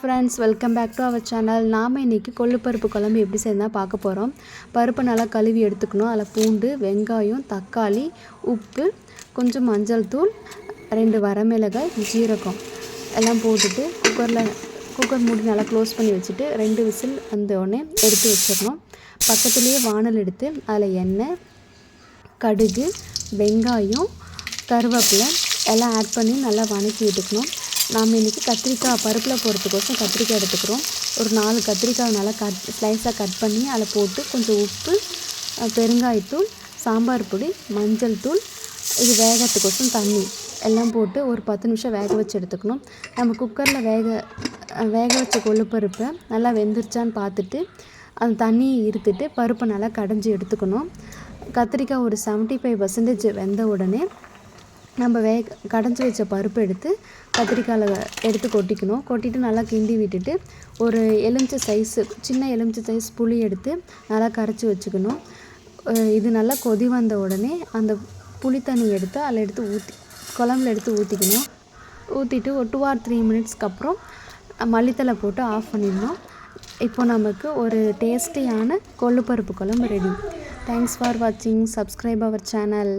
Friends welcome back to our channel நாம் இன்றைக்கி கொள்ளுப்பருப்பு குழம்பு எப்படி செய்யணும் பார்க்க போகிறோம் பருப்பை நல்லா கழுவி எடுத்துக்கணும். அதில் பூண்டு வெங்காயம் தக்காளி உப்பு கொஞ்சம் மஞ்சள் தூள் ரெண்டு வரமிளகாய் ஜீரகம் எல்லாம் போட்டுட்டு குக்கரில் குக்கர் மூடி நல்லா க்ளோஸ் பண்ணி வச்சுட்டு ரெண்டு விசில் வந்தோடனே எடுத்து வச்சிடணும். பக்கத்துலேயே வானல் எடுத்து அதில் எண்ணெய் கடுகு வெங்காயம் கருவேப்பிலை எல்லாம் ஆட் பண்ணி நல்லா வதக்கி விட்டுக்கணும் நாம் இன்றைக்கி கத்திரிக்காய் பருப்பில் போடுறதுக்கோசம் கத்திரிக்காய் எடுத்துக்கிறோம். ஒரு நாலு கத்திரிக்காய் நல்லா கட் ஸ்லைஸாக கட் பண்ணி அதில் போட்டு கொஞ்சம் உப்பு பெருங்காயத்தூள் சாம்பார் பொடி மஞ்சள் தூள் இது வேகத்துக்கோசம் தண்ணி எல்லாம் போட்டு ஒரு பத்து நிமிஷம் வேக வச்சு எடுத்துக்கணும். நம்ம குக்கரில் வேக வேக வச்ச கொள்ளுப்பருப்பை நல்லா வெந்துருச்சான்னு பார்த்துட்டு அந்த தண்ணியை இருத்துட்டு பருப்பை நல்லா கடைஞ்சி எடுத்துக்கணும். கத்திரிக்காய் ஒரு 75% ஃபைவ் பர்சன்டேஜ் வெந்த உடனே நம்ம வேக கடைஞ்சி வச்ச பருப்பு எடுத்து கத்திரிக்காயில் எடுத்து கொட்டிக்கணும். கொட்டிட்டு நல்லா கிண்டி விட்டுட்டு ஒரு எலுமிச்சை சைஸு சின்ன எலுமிச்சை சைஸ் புளி எடுத்து நல்லா கரைச்சி வச்சுக்கணும். இது நல்லா கொதி வந்த உடனே அந்த புளி தண்ணி எடுத்து அதில் எடுத்து ஊற்றி குழம்புல எடுத்து ஊற்றிக்கணும் ஊற்றிட்டு ஒரு டூ ஆர் த்ரீ மினிட்ஸ்க்கு அப்புறம் மல்லித்தலை போட்டு ஆஃப் பண்ணிடணும். இப்போ நமக்கு ஒரு டேஸ்டியான கொள்ளுப்பருப்பு குழம்பு ரெடி தேங்க்ஸ் ஃபார் வாட்சிங் சப்ஸ்கிரைப் அவர் சேனல்